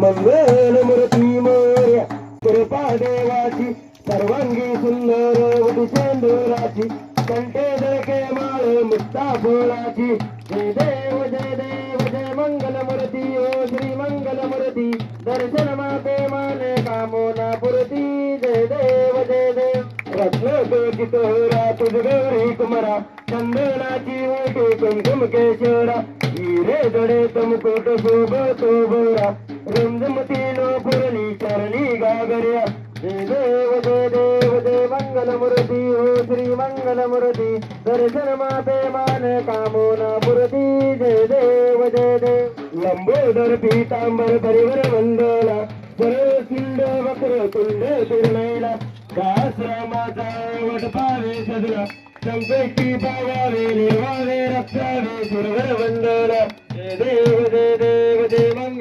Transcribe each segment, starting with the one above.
मंगल मूर्ती मोर्या कृपा देवाची सर्वांगी सुंदर वटू सेंदुराची कंठे दळके माळ मुक्ता फुलाची जय देव जय देव जय मंगल मूर्ती ओ श्री मंगल मूर्ती दर्शन माते माने कामोना पुरती जय देव जय देव. रत्न कोचित होरा तुझ गौरी कुमरा. चंदनाची ओटी कुमकुम केशरा. हिरे जडे शोभ तो बोरा रुंदमती पुरणी पुरली चरणी गागर्या. जय देव जय देव जय मंगल मूर्ती हो श्री मंगल मूर्ती दर्शन माते मान कामोना मूर्ती. जय देव जय देव. लंबोदर पीतांबर परिवर मंडला. सरळ सिंड वक्र तुंड तिरनैला दासरामाचा वट पावे सदला संकष्टी पावावे निर्वावे रक्षावे सुरवर वंदला जय देव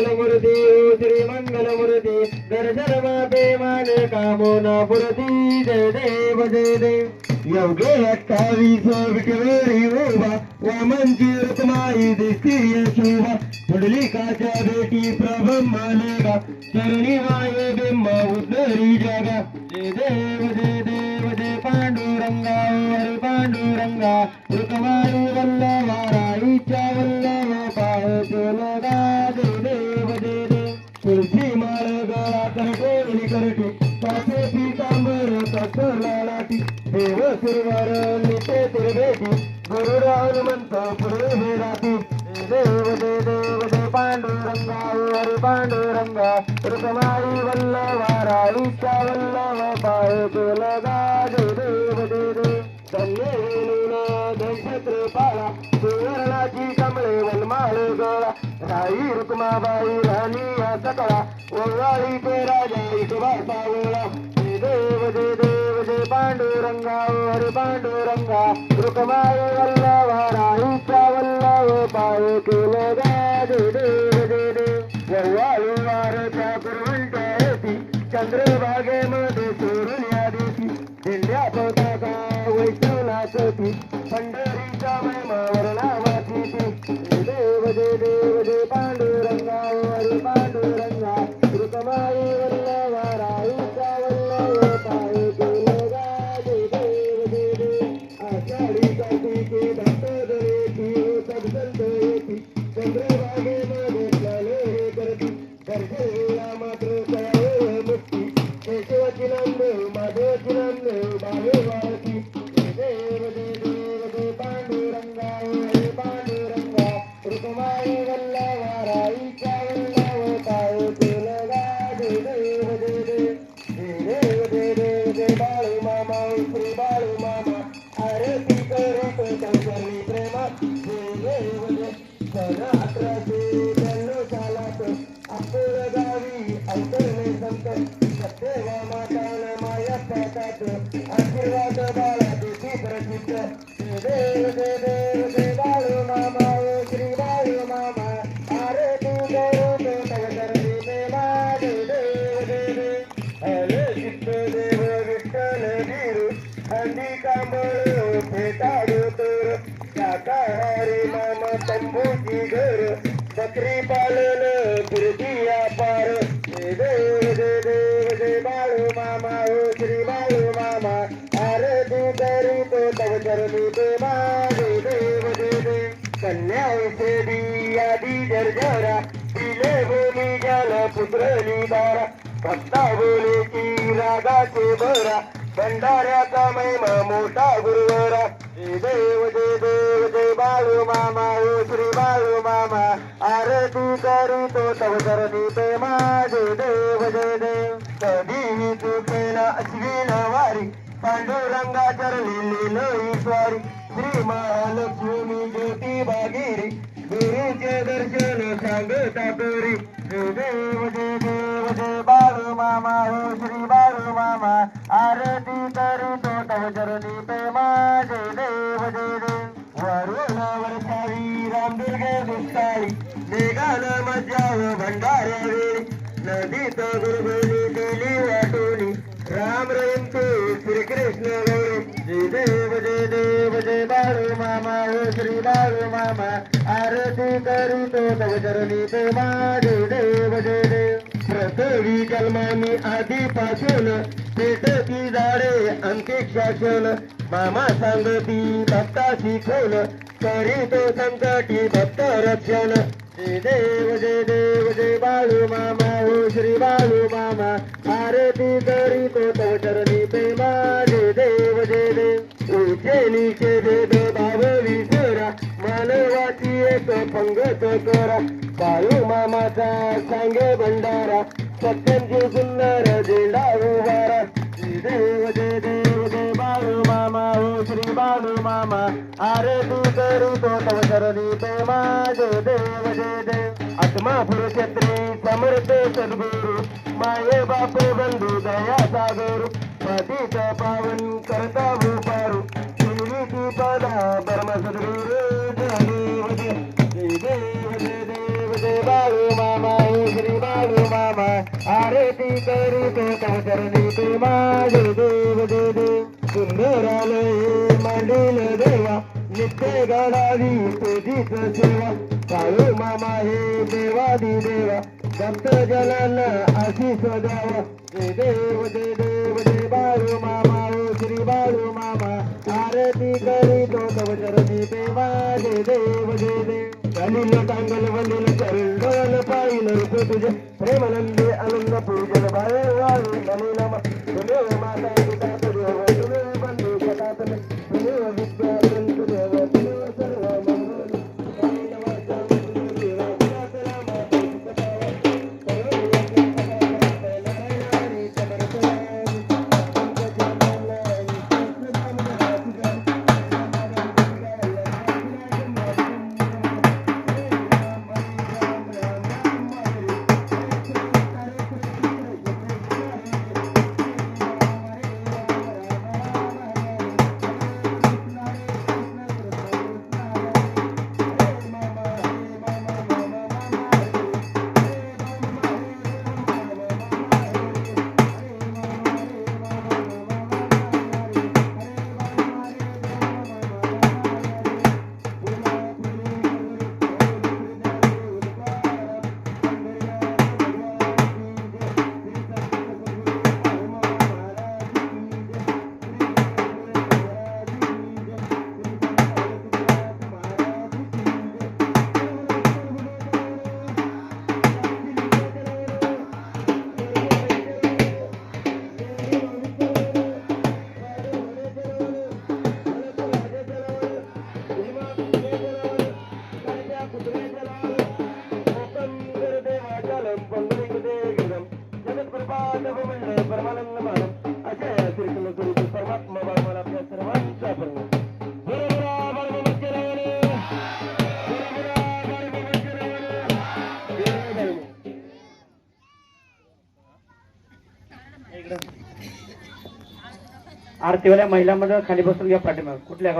जय मंगल मूर्ती ओ श्री मंगल मूर्ती दर्शन माते माने कामोना पुरती जय देव जय देव. योगे अठ्ठावीस विटवेरी उभा वामनची रत्नाई दिसतीय शोभा पुढली काच्या बेटी प्रभम मालेगा चरणी वाय बिंब उद्धरी जगा. जय देव जय देव जय पांडुरंगा हरी पांडुरंगा. रुकमाई वल्ला देव सुरवर निते तिरबेटी गरुड हनुमंत पुढे राती जय देव जय देव जय पांडुरंगा हरी पांडुरंगा रुकमाई वल्लभा राईच्या वल्लभ पाय तुलगा जय देव जय देव धन्य वेलुना नक्षत्र पाळा सुवर्णाची कमळे वनमाळ गळा राई देव जय पांडुरंगा हरे पांडुरंगा रुक्माई वल्लभा राईचा आशीर्वाद बाळा देती प्रसिद्ध देव देव बाळू मामा ओ श्री बाळू मामा देव देव विठ्ठल हंदी कांबळ फेटाडू शाकाहारी मामा तंबूची घर बकरी पालन फिरती पार तव दे मागे देव दे दे कन्या सेवी आदी जर्जरा दिले बोली जल पुत्र निदारा भक्ता बोले की रागाचे बरा भंडाऱ्याचा महिमा मोठा गुरुवरा. जय देव जय देव जय बाळू मामा हो श्री बाळू मामा आरती करी तो तव चरणी प्रेमा जय देव जय देव. कधी रंगा अश्विन वारी चरलेली नवी श्री महालक्ष्मी ज्योती बागिरी गुरुचे दर्शन सांगता करी देव जय देव जय बाळू मामा हो श्री बाळू मामा आरती करीतो तव चरणी प्रेमा जय देव जय देव वरुणावर सावी रामदुर्गे दुष्काळी निघाल मज्जाव भंडाऱ्या वेळी नदीत गुरुगुली दिली वाटोनी राम रंग देव जय देव जय बाळू मामा ओ श्री बाळू मामा आरती करीतो तव चरणी ते माझे देव जय देव प्रसवी जन्मानी आधीपासून पेटती झाडे अंकित शासन मामा सांगती भक्ता शिकवल करीतो संकटी भक्त रक्षण जय देव जय देव जय बाळू मामा ओ श्री बाळू मामा आरती करीतो तव करा. बाळू मामाचा सांगे भंडारा. सत्यांची सुंदर झेंडा उभारा. देव दे देव जय बाळू मामा हो श्री बाळू मामा. आरती करीतो तव चरणी प्रेमा जय देव देव. आत्मा पुरुषत्री समर्थ माये बाप बंधू दया सागर. पतित पावन करता नित्य गणावी तुझीच सेवा. काळू मामा हे देवादी देवा. भक्त जनांना आशिष द्यावा. जय देव जय देव जय बाळू मामा हो श्री बाळू मामा. आरती करीतो तव चरणी देवा जय देव जय देव. కలిన తాంగల వల్లిన చరుండాల పాయిన పూజ ప్రేమనందే అనంద పూజల భయవారు నమో నమ మాతాడు తాతరు వండు आरतीवाल्या महिलांमध्ये खाली बसून घ्या पाठीमाग. कुठल्या